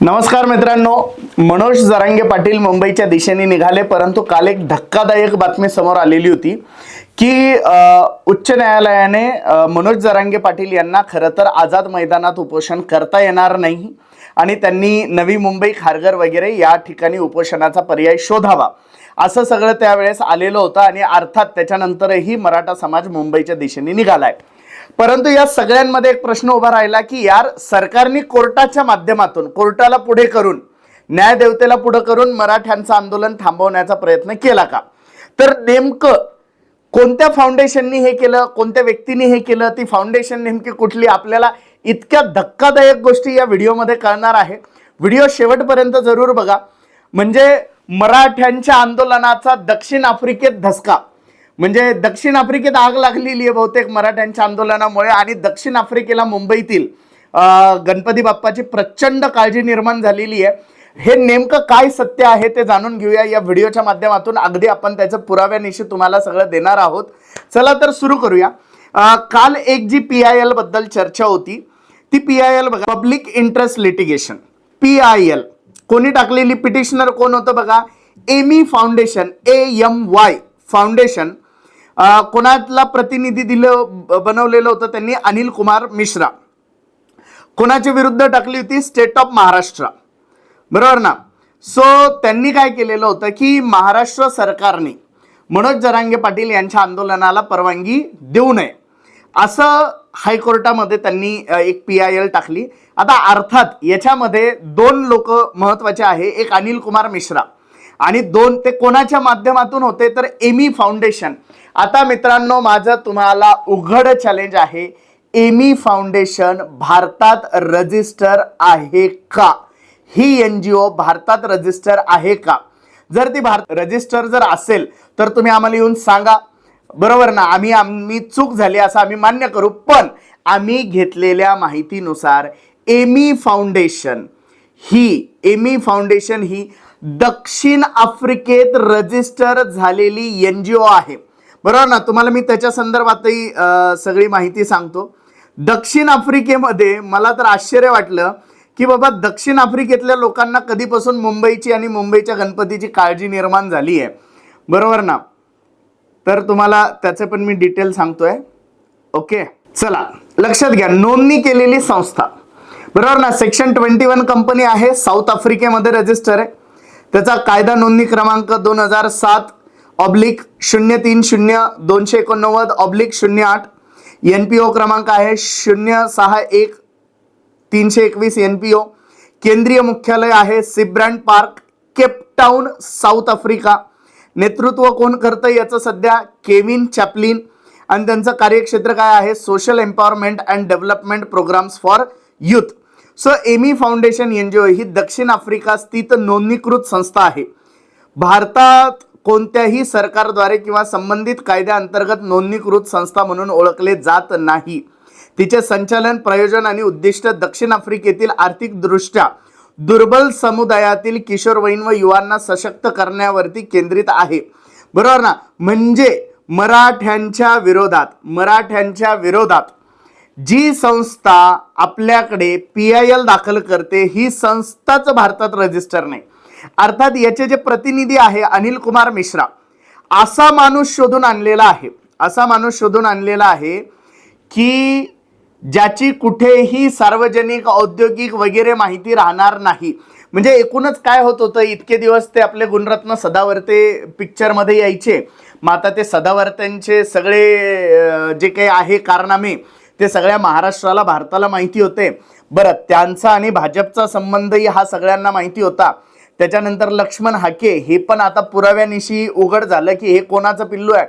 नमस्कार मित्रांनो मनोज जरांगे पाटील मुंबईच्या दिशेने निघाले परंतु काल एक धक्कादायक बातमी समोर आलेली होती की उच्च न्यायालयाने मनोज जरांगे पाटील यांना खरं तर आझाद मैदानात उपोषण करता येणार नाही आणि त्यांनी नवी मुंबई खारघर वगैरे या ठिकाणी उपोषणाचा पर्याय शोधावा. असं सगळं त्यावेळेस आलेलं होतं आणि अर्थात त्याच्यानंतरही मराठा समाज मुंबईच्या दिशेने निघालाय. परंतु या सगळ्यांमध्ये एक प्रश्न उभा राहिला की यार सरकारने कोर्टाच्या माध्यमातून कोर्टाला पुढे करून न्यायदेवतेला पुढे करून मराठ्यांचं आंदोलन थांबवण्याचा प्रयत्न केला का? तर नेमकं कोणत्या फाउंडेशननी हे केलं कोणत्या व्यक्तीने हे केलं ती फाउंडेशन नेमकी कुठली? आपल्याला इतक्या धक्कादायक गोष्टी या व्हिडिओमध्ये कळणार आहे. व्हिडिओ शेवटपर्यंत जरूर बघा. म्हणजे मराठ्यांच्या आंदोलनाचा दक्षिण आफ्रिकेत धसका. म्हणजे दक्षिण आफ्रिकेत आग लागलेली आहे बहुतेक मराठ्यांच्या आंदोलनामुळे आणि दक्षिण आफ्रिकेला मुंबईतील गणपती बाप्पाची प्रचंड काळजी निर्माण झालेली आहे. हे नेमकं काय सत्य आहे ते जाणून घेऊया या व्हिडिओच्या माध्यमातून. अगदी आपण त्याचं पुराव्यानिशी तुम्हाला सगळं देणार आहोत. चला तर सुरू करूया. काल एक जी पी आय एलबद्दल चर्चा होती. ती पी आय एल बघा public interest litigation P I L कोणी टाकलेली पिटिशनर कोण होतं बघा? Amy foundation A M Y foundation. कोणाला प्रतिनिधी दिलं ब- बनवलेलं होतं त्यांनी अनिल कुमार मिश्रा. कोणाच्या विरुद्ध टाकली होती? स्टेट ऑफ महाराष्ट्र बरोबर ना? सो त्यांनी काय केलेलं होतं की महाराष्ट्र सरकारने मनोज जरांगे पाटील यांच्या आंदोलनाला परवानगी देऊ नये. असं हायकोर्टामध्ये त्यांनी एक पी आय एल टाकली. आता अर्थात याच्यामध्ये दोन लोक महत्त्वाचे आहे. एक अनिल कुमार मिश्रा. आणि दोन ते कोणाच्या माध्यमातून होते तर एमी फाउंडेशन. आता मित्रांनो माझं तुम्हाला उघड चॅलेंज आहे. एमी फाउंडेशन भारतात रजिस्टर आहे का? ही एन जी ओ भारतात रजिस्टर आहे का? जर ती भारत रजिस्टर जर असेल तर तुम्ही आम्हाला येऊन सांगा. बरोबर ना? आम्ही आम्ही चूक झाली असं आम्ही मान्य करू पण आम्ही घेतलेल्या माहितीनुसार एमी फाउंडेशन ही एमी फाउंडेशन ही दक्षिण आफ्रिकेत रजिस्टर झालेली एन जी ओ आहे. बरोबर ना? तुम्हाला मी त्याच्या संदर्भातही सगळी माहिती सांगतो. दक्षिण आफ्रिकेमध्ये मला तर आश्चर्य वाटलं की बाबा दक्षिण आफ्रिकेतल्या लोकांना कधीपासून मुंबईची आणि मुंबईच्या गणपतीची काळजी निर्माण झाली आहे. बरोबर ना? तर तुम्हाला त्याचे पण मी डिटेल सांगतोय. ओके? चला लक्षात घ्या. नोंदणी केलेली संस्था. बरोबर ना? सेक्शन ट्वेंटी वन कंपनी आहे. साऊथ आफ्रिकेमध्ये रजिस्टर आहे. त्याचा कायदा नोंदणी क्रमांक दोन हजार सात ऑब्लिक शून्य तीन शून्य दोनशे एकोणनव्वद ऑब्लिक शून्य आठ एन पी ओ क्रमांक आहे शून्य सहा एक तीनशे एकवीस एन पी ओ केंद्रीय मुख्यालय आहे Sybrand park Cape Town south Africa. नेतृत्व कोण करतं याचं सध्या केविन चॅपलिन. आणि त्यांचं कार्यक्षेत्र काय आहे? Social empowerment and development programmes for youth. स. Amy foundation N G O ही दक्षिण आफ्रिका स्थित नोंदणीकृत संस्था आहे. भारतात कोणत्याही सरकारद्वारे किंवा संबंधित कायद्याअंतर्गत नोंदणीकृत संस्था म्हणून ओळखले जात नाही. तिचे संचालन प्रयोजन आणि उद्दिष्ट दक्षिण आफ्रिकेतील आर्थिकदृष्ट्या दुर्बल समुदायातील किशोरवयीन व युवांना सशक्त करण्यावरती केंद्रित आहे. बरोबर ना? म्हणजे मराठ्यांच्या विरोधात मराठ्यांच्या विरोधात जी संस्था आपल्याकडे पी आय एल दाखल करते ही संस्थाच भारतात रजिस्टर नाही. अर्थात याचे जे प्रतिनिधी आहे अनिल कुमार मिश्रा असा माणूस शोधून आणलेला आहे असा माणूस शोधून आणलेला आहे की ज्याची कुठेही सार्वजनिक औद्योगिक वगैरे माहिती राहणार नाही. म्हणजे एकूणच काय होत होतं इतके दिवस ते आपले गुणरत्न सदावर्ते पिक्चरमध्ये यायचे. मग आता ते सदावर्त्यांचे सगळे जे काही आहे कारनामे ते सगळ्या महाराष्ट्राला भारताला माहिती होते. बरं त्यांचा आणि भाजपचा संबंधही हा सगळ्यांना माहिती होता. त्याच्यानंतर लक्ष्मण हाके हे पण आता पुराव्यानिशी उघड झालं की हे कोणाचं पिल्लू आहे?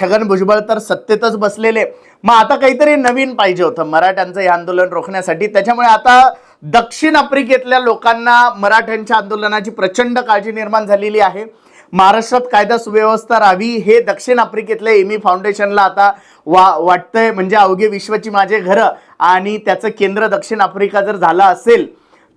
छगन भुजबळ तर सत्तेतच बसलेले. मग आता काहीतरी नवीन पाहिजे होतं मराठ्यांचं हे आंदोलन रोखण्यासाठी. त्याच्यामुळे आता दक्षिण आफ्रिकेतल्या लोकांना मराठ्यांच्या आंदोलनाची प्रचंड काळजी निर्माण झालेली आहे. महाराष्ट्रात कायदा सुव्यवस्था राहावी हे दक्षिण आफ्रिकेतल्या एमी फाउंडेशनला आता वा वाटतंय. म्हणजे अवघे विश्वाची माझे घरं आणि त्याचं केंद्र दक्षिण आफ्रिका जर झालं असेल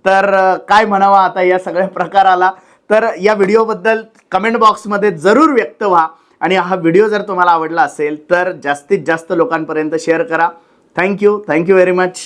तर काय म्हणावा आता या सगळ्या प्रकाराला? तर या व्हिडिओबद्दल कमेंट बॉक्समध्ये जरूर व्यक्त व्हा. आणि हा व्हिडिओ जर तुम्हाला आवडला असेल तर जास्तीत जास्त लोकांपर्यंत शेअर करा. Thank you thank you very much